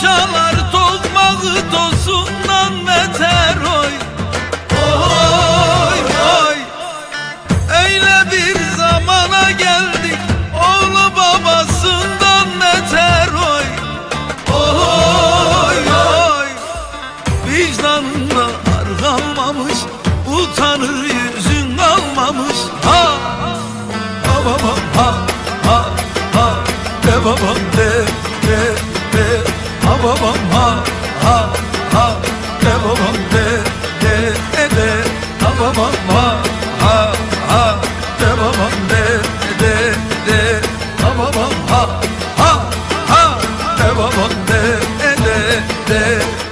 Çalar Tokmağı tosundan beter oy. Oy oy. Öyle bir zamana geldik Oğlu babasından beter oy. Oy oy. Vicdanında ar kalmamış Utanır yüzün kalmamış. Ha Ha babam ha ha ha. De babam de de de babam ha ha ha. De babam de de de de. Ha babam ha ha ha. De babam de de de. Ha babam ha ha ha. De babam de de de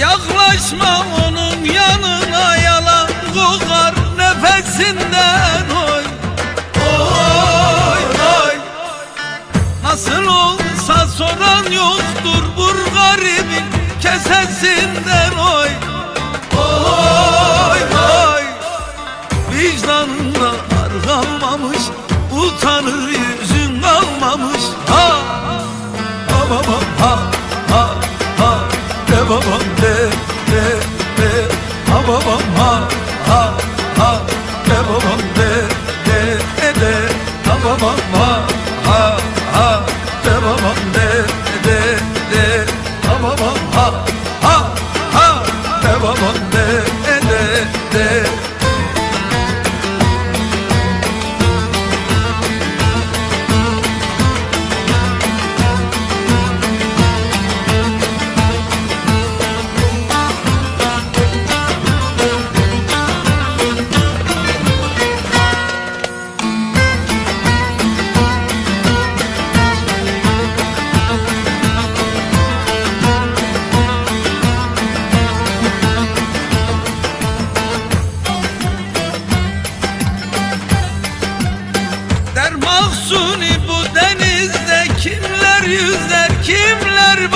Yaklaşma onun yanına yalan kokar nefesinden. Oy Oy oy. Nasıl olsa soran yoktur bu garibin kesesinden. Oy babam de de de. Ha babam ha ha ha. De babam de de de Ha babam ha ha ha. De babam de de de. Ha babam ha ha ha. De babam de de de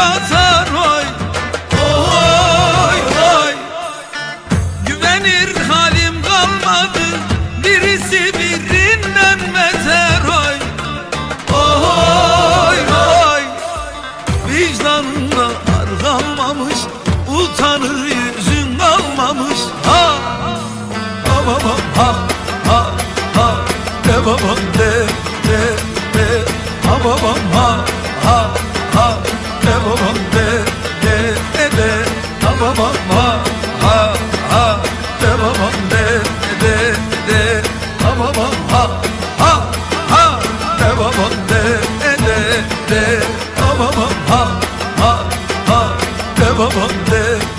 batar oy. Oy oy. Güvenir halim kalmadı. Birisi birinden beter oy. Oy oy. Vicdanında ar kalmamış. Utanır yüzün kalmamış. Ha. Ha babam ha ha ha De babam de de de. Ha babam vamos